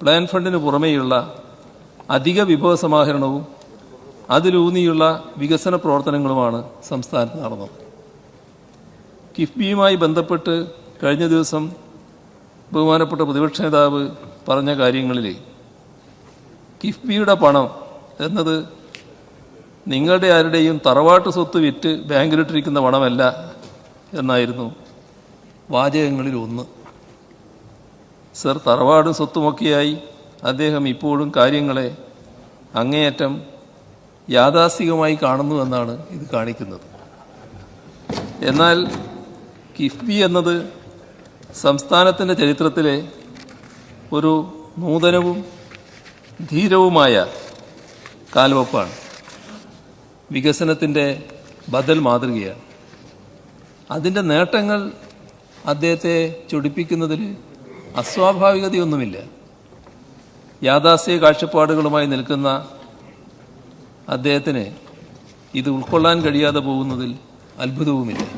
Plan ഫണ്ടിന് പുറമേയുള്ള അധിക വിഭവ സമാഹരണവും അതിലൂന്നിയുള്ള വികസന പ്രവർത്തനങ്ങളുമാണ് സംസ്ഥാനത്ത് നടന്നത്. കിഫ്ബിയുമായി ബന്ധപ്പെട്ട് കഴിഞ്ഞ ദിവസം ബഹുമാനപ്പെട്ട പ്രതിപക്ഷ നേതാവ് പറഞ്ഞ കാര്യങ്ങളിൽ കിഫ്ബിയുടെ പണം എന്നത് നിങ്ങളുടെ ആരുടെയും തറവാട്ട് സ്വത്ത് വിറ്റ് ബാങ്കിലിട്ടിരിക്കുന്ന പണമല്ല എന്നായിരുന്നു വാചകങ്ങളിൽ ഒന്ന്. സർ തറവാടും സ്വത്തുമൊക്കെയായി അദ്ദേഹം ഇപ്പോഴും കാര്യങ്ങളെ അങ്ങേയറ്റം യാഥാസ്ഥികമായി കാണുന്നുവെന്നാണ് ഇത് കാണിക്കുന്നത്. എന്നാൽ കിഫ്ബി എന്നത് സംസ്ഥാനത്തിന്റെ ചരിത്രത്തിലെ ഒരു നൂതനവും ധീരവുമായ കാൽവപ്പാണ്. വികസനത്തിന്റെ ബദൽ മാതൃകയാണ്. അതിന്റെ നേട്ടങ്ങൾ അദ്ദേഹത്തെ ചൊടിപ്പിക്കുന്നതിൽ അസ്വാഭാവികതയൊന്നുമില്ല. യാഥാസ്ഥ്യ കാഴ്ചപ്പാടുകളുമായി നിൽക്കുന്ന അദ്ദേഹത്തിന് ഇത് ഉൾക്കൊള്ളാൻ കഴിയാതെ പോകുന്നതിൽ അത്ഭുതവുമില്ല.